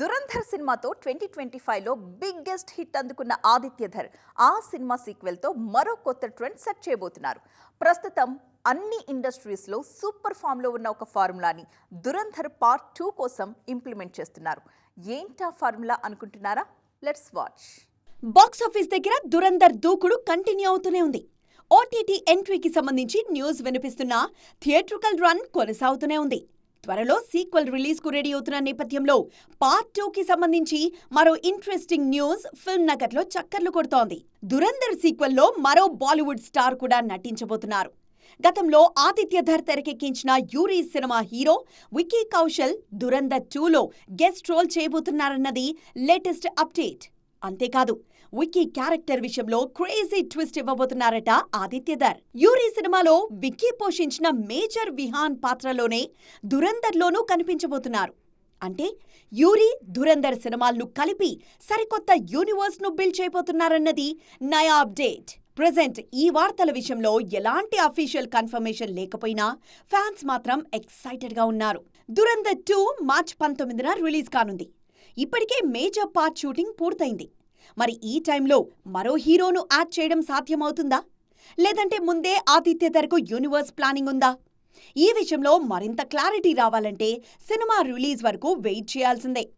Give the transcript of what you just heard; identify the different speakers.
Speaker 1: దురంధర్ సినిమాతో twenty twenty ఫైవ్లో biggest hit అందుకున్న ఆదిత్యధర్ ఆ సినిమా సీక్వెల్తో మరో కొత్త ట్రెండ్ సెట్ చేయబోతున్నారు. ప్రస్తుతం అన్ని ఇండస్ట్రీస్లో సూపర్ ఫామ్లో ఉన్న ఒక ఫార్ములాని దురంధర్ పార్ట్ టూ కోసం ఇంప్లిమెంట్ చేస్తున్నారు. ఏంటా ఫార్ములా అనుకుంటున్నారా? లెట్స్ వాచ్
Speaker 2: బాక్సాఫీస్ దగ్గర దురంధర్ దూకుడు కంటిన్యూ అవుతూనే ఉంది. ఓటీటీ ఎంట్రీకి సంబంధించి న్యూస్ వినిపిస్తున్నా థియేట్రికల్ రన్ కొనసాగుతూనే ఉంది. త్వరలో సీక్వెల్ రిలీజ్కు రెడీ అవుతున్న నేపథ్యంలో పార్ట్ టూ కి సంబంధించి మరో ఇంట్రెస్టింగ్ న్యూస్ ఫిల్మ్ నగర్లో చక్కర్లు కొడుతోంది. దురందర్ సీక్వెల్లో మరో బాలీవుడ్ స్టార్ కూడా నటించబోతున్నారు. గతంలో ఆదిత్యధర్ తెరకెక్కించిన యూరీ సినిమా హీరో వికీ కౌశల్ దురందర్ టూలో గెస్ట్ రోల్ చేయబోతున్నారన్నది లేటెస్ట్ అప్డేట్. అంతేకాదు విక్కీ క్యారెక్టర్ విషయంలో క్రేజీ ట్విస్ట్ ఇవ్వబోతున్నారట ఆదిత్యధర్ యూరీ సినిమాలో విక్కీ పోషించిన మేజర్ విహాన్ పాత్రలోనే దురందర్లోనూ కనిపించబోతున్నారు. అంటే యూరి ధురంధర్ సినిమాలను కలిపి సరికొత్త యూనివర్స్ను బిల్డ్ చేయబోతున్నారన్నది నయా అప్డేట్. ప్రజెంట్ ఈ వార్తల విషయంలో ఎలాంటి అఫీషియల్ కన్ఫర్మేషన్ లేకపోయినా ఫ్యాన్స్ మాత్రం ఎక్సైటెడ్గా ఉన్నారు. దురందర్ టూ మార్చ్ పంతొమ్మిదిన రిలీజ్ కానుంది. ఇప్పటికే మేజర్ పార్ట్ షూటింగ్ పూర్తయింది. మరి ఈ టైంలో మరో హీరోను యాడ్ చేయడం సాధ్యమవుతుందా? లేదంటే ముందే ఆదిత్యధర్కు యూనివర్స్ ప్లానింగ్ ఉందా? ఈ విషయంలో మరింత క్లారిటీ రావాలంటే సినిమా రిలీజ్ వరకు వెయిట్ చేయాల్సిందే.